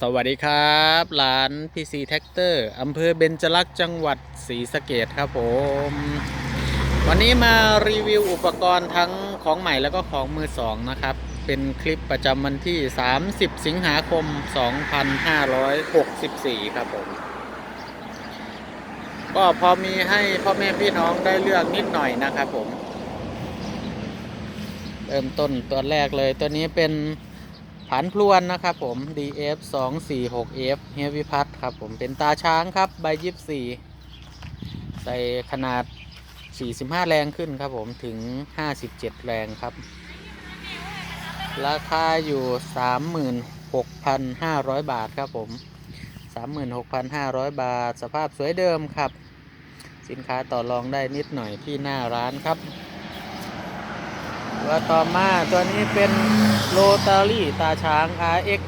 สวัสดีครับร้าน PC t r a c t o r อำเภอเบญจลักษณ์จังหวัดศรีสะเกดครับผม วันนี้มารีวิวอุปกรณ์ทั้งของใหม่แล้วก็ของมือสองนะครับ เป็นคลิปประจำวันที่ 30 สิงหาคม 2564 ครับผม ก็พอมีให้พ่อแม่พี่น้องได้เลือกนิดหน่อยนะครับผม เริ่มต้นตัวแรกเลยตัวนี้เป็น ผันพลวนนะครับผม DF 2 4 6 F เฮฟวิพัทครับผมเป็นตาช้างครับใบยิบสี่ใส่ขนาด 45 แรงขึ้นครับผมถึง 57 แรงครับ ราคาอยู่ 36,500 บาทครับผม 36,500 บาท สภาพสวยเดิมครับ สินค้าต่อรองได้นิดหน่อยที่หน้าร้านครับ ตัวต่อมาตัวนี้เป็น โรตารี่ตาช้าง RX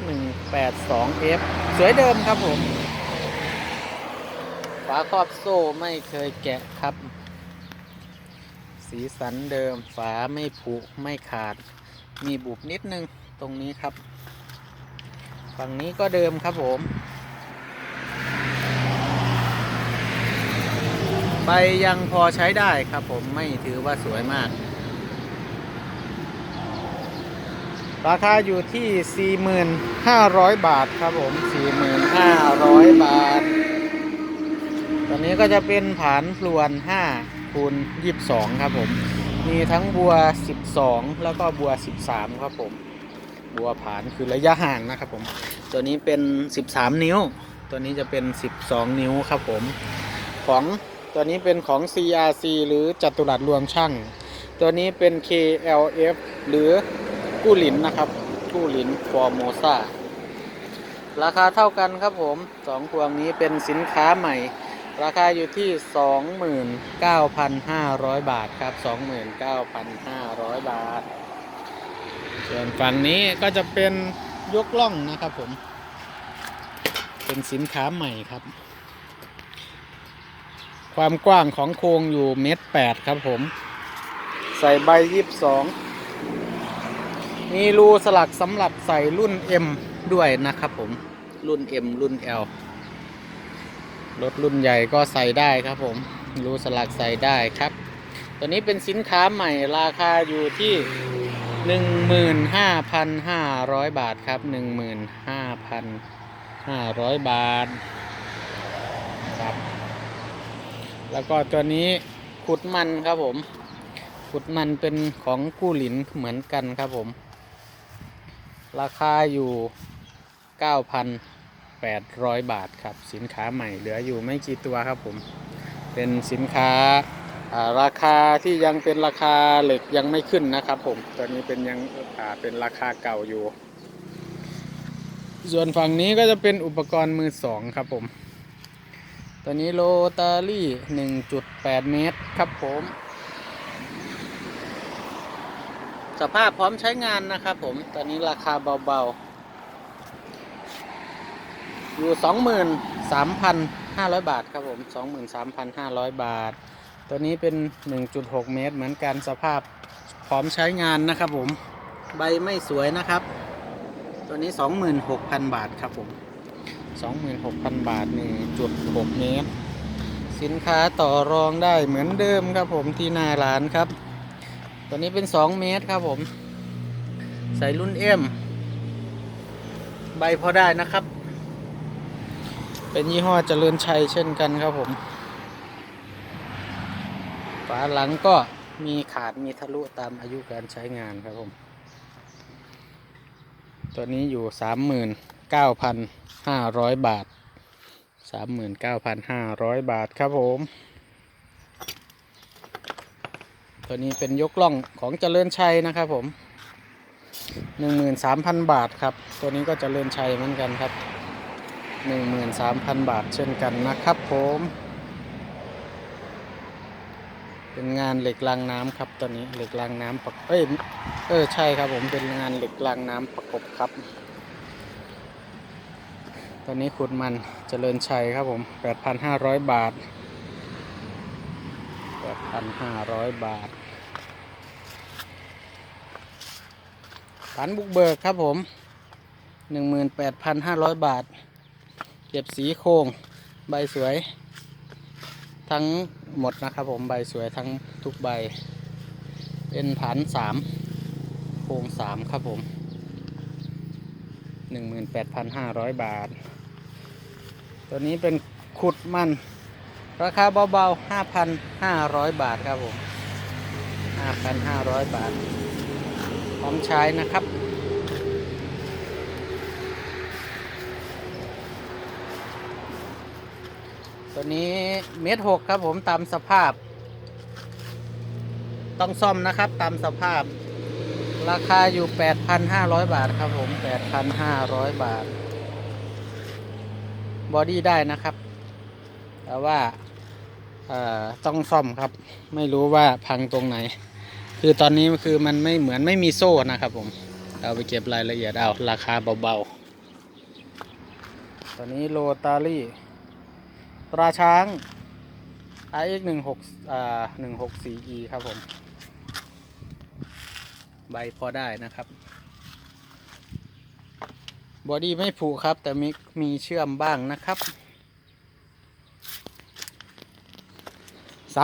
182 F สวยเดิมครับผม ฝาครอบโซ่ไม่เคยแกะครับ สีสันเดิมฝาไม่ผุไม่ขาด มีบุบนิดนึงตรงนี้ครับ ฝั่งนี้ก็เดิมครับผมใบยังพอใช้ได้ครับผมไม่ถือว่าสวยมาก ราคาอยู่ที่ 4,500 บาทครับผม 4,500 บาทตอนนี้ก็จะเป็นผานพลวน 5 คูณ 22 ครับผม มีทั้งบัว 12 แล้วก็บัว 13 ครับผม บัวผานคือระยะห่างนะครับผม ตัวนี้เป็น 13 นิ้ว ตัวนี้จะเป็น 12 นิ้วครับผม ของตัวนี้เป็นของ CRC หรือจัตุรัสรวมช่าง ตัวนี้เป็น KLF หรือ กู้หลินนะครับกู้หลินฟอร์โมซาราคาเท่ากันครับผมสองพวงนี้เป็นสินค้าใหม่ ราคาอยู่ที่ 29,500 บาทครับ 29,500 บาท ส่วนฝั่งนี้ก็จะเป็นยกล่องนะครับผม เป็นสินค้าใหม่ครับ ความกว้างของโครงอยู่เมตรแปดครับผม ใส่ใบยี่สิบสอง มีรูสลักสำหรับใส่รุ่น M ด้วยนะครับผมรุ่น M รุ่น L รถรุ่นใหญ่ก็ใส่ได้ครับผมรูสลักใส่ได้ครับ ตัวนี้เป็นสินค้าใหม่ราคาอยู่ที่ 15,500 บาทครับ 15,500 บาทครับแล้วก็ตัวนี้ขุดมันครับผมขุดมันเป็นของกู้หลินเหมือนกันครับผม ราคาอยู่ 9,800 บาทครับ สินค้าใหม่เหลืออยู่ไม่กี่ตัวครับผม เป็นสินค้าราคาที่ยังเป็นราคาเหล็กยังไม่ขึ้นนะครับผมตัวนี้เป็นยังเป็นราคาเก่าอยู่ ส่วนฝั่งนี้ก็จะเป็นอุปกรณ์มือสองครับผมตัวนี้โรตารี่ 1.8 เมตรครับผม สภาพพร้อมใช้งานนะครับผม ตอนนี้ราคาเบาๆ อยู่ 23,500 บาทครับผม 23,500 บาท ตัวนี้เป็น 1.6 เมตร เหมือนกันสภาพพร้อมใช้งานนะครับผม ใบไม่สวยนะครับ ตัวนี้ 26,000 บาทครับผม 26,000 บาท 1.6 เมตร สินค้าต่อรองได้เหมือนเดิมครับผมที่หน้าร้านครับ ตัวนี้เป็น2เมตรครับผม ใส่รุ่นเอ็มใบพอได้นะครับ เป็นยี่ห้อเจริญชัยเช่นกันครับผม ฝาหลังก็มีขาดมีทะลุตามอายุการใช้งานครับผม ตัวนี้อยู่39,500บาท39,500บาทครับผม ตัวนี้เป็นยกล่องของเจริญชัยนะครับผม13,000บาทครับ ตัวนี้ก็เจริญชัยเหมือนกันครับ13,000บาทเช่นกันนะครับผม เป็นงานเหล็กรางน้ำครับตัวนี้เหล็กรางน้ำประเอ้ยเออใช่ครับผมเป็นงานเหล็กรางน้ำประกบครับตัวนี้ขุดมันเจริญชัยครับผม8,500บาท 8,500 บาทฐานบุกเบิกครับผมหนึ่งหมื่นแปดพันห้าร้อยบาท เก็บสีโครงใบสวย ทั้งหมดนะครับผมใบสวยทั้งทุกใบ เป็นฐานสามโครงสามครับผมหนึ่งหมื่นแปดพันห้าร้อยบาท ตัวนี้เป็นขุดมัน ราคาเบาๆห้าพันห้าร้อยบาทครับผมห้าพันห้าร้อยบาท พร้อมใช้นะครับ ตัวนี้เมตรหกครับผมตามสภาพ ต้องซ่อมนะครับตามสภาพ ราคาอยู่ 8,500 บาทครับผม 8,500 บาท บอดี้ได้นะครับแต่ว่า ต้องซ่อมครับ ไม่รู้ว่าพังตรงไหน คือตอนนี้คือมันไม่เหมือนไม่มีโซ่นะครับผมเราไปเก็บรายละเอียดเอาราคาเบาๆ ตอนนี้โรตารี่ตราช้าง RX 1 6อ่า164 E ครับผม ใบพอได้นะครับ บอดี้ไม่ผุครับ แต่มีมีเชื่อมบ้างนะครับ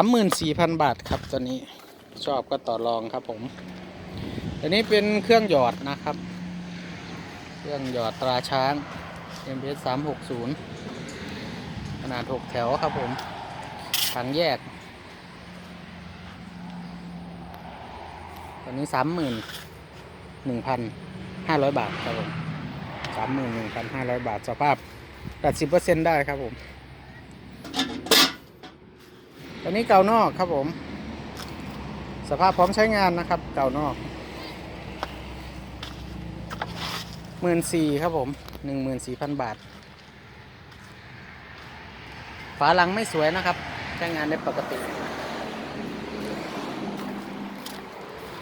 34,000บาทครับตัวนี้ชอบก็ต่อรองครับผมตัวนี้เป็นเครื่องหยอดนะครับ เครื่องหยอดตราช้าง MPS 360ขนาด 6 แถวครับผมถังแยกตอนนี้สามหมื่นหนึ่งพันห้าร้อยบาทครับผมสามหมื่นหนึ่งพันห้าร้อยบาทสภาพแปดสิบเปอร์เซ็นได้ครับผม ตอนนี้เก่านอกครับผม สภาพพร้อมใช้งานนะครับ เก่านอกหมื่นสี่ครับผมหนึ่งหมื่นสี่พันบาท ฝาหลังไม่สวยนะครับ ใช้งานได้ปกติ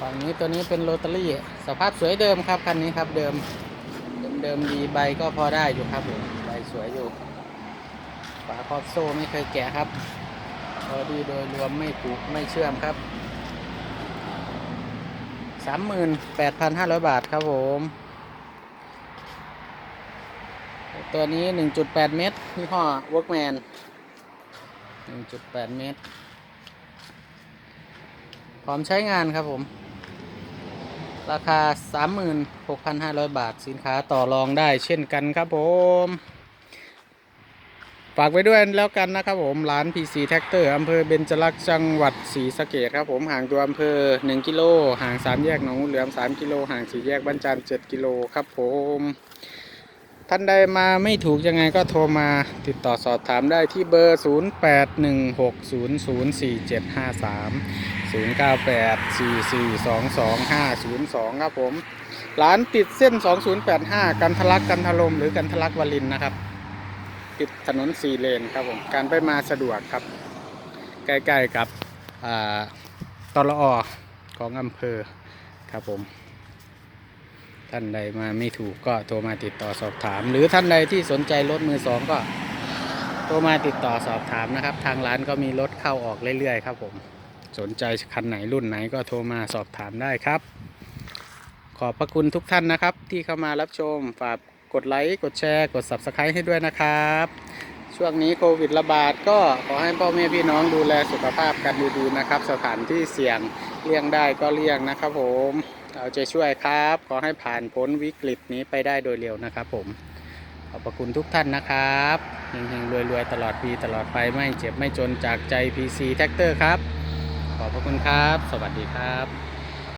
ฝั่งนี้ตัวนี้เป็นโรตารี่ สภาพสวยเดิมครับคันนี้ครับเดิม เดิมเดิมดีใบก็พอได้อยู่ครับผมใบสวยอยู่ ฝาครอบโซ่ไม่เคยแกะครับ พอดีโดยรวมไม่ผูกไม่เชื่อมครับ 38,500 บาทครับผม ตัวนี้ 1.8 เมตรยี่ห้อ Workman 1.8 เมตร พร้อมใช้งานครับผม ราคา 36,500 บาท สินค้าต่อรองได้เช่นกันครับผม ฝากไว้ด้วยแล้วกันนะครับผมร้าน PC Tractor อำเภอเบญจลักษณ์จังหวัดศรีสะเกษครับผมห่างตัวอำเภอ 1 กิโลห่าง3แยกหนองเหลือม 3 กิโลห่าง4แยกบ้านจาน7กิโลครับผมท่านใดมาไม่ถูกยังไงก็โทรมาติดต่อสอบถามได้ที่เบอร์ 0816004753 0984422502 ครับผม ร้านติดเส้น 2085 กันทะลักกันทะลมหรือกันทะลักวลินนะครับ ติดถนนสี่เลนครับผมการไปมาสะดวกครับ ใกล้ๆกับตลอของอำเภอครับผมท่านใดมาไม่ถูกก็โทรมาติดต่อสอบถาม หรือท่านใดที่สนใจรถมือสองก็โทรมาติดต่อสอบถามนะครับ ทางร้านก็มีรถเข้าออกเรื่อยๆครับผมสนใจคันไหนรุ่นไหนก็โทรมาสอบถามได้ครับ ขอบพระคุณทุกท่านนะครับ ที่เข้ามารับชมฝาก กดไลค์ กดแชร์ กด Subscribe ให้ด้วยนะครับ ช่วงนี้โควิดระบาดก็ขอให้พ่อแม่พี่น้องดูแลสุขภาพกันดีๆนะครับ สถานที่เสี่ยงเลี่ยงได้ก็เลี่ยงนะครับผมเอาใจช่วยครับ ขอให้ผ่านพ้นวิกฤตนี้ไปได้โดยเร็วนะครับผม ขอบพระคุณทุกท่านนะครับเฮงๆรวยๆ ตลอดปีตลอดไปไม่เจ็บไม่จนจากใจ PC Tractor ครับ ขอบพระคุณครับ สวัสดีครับ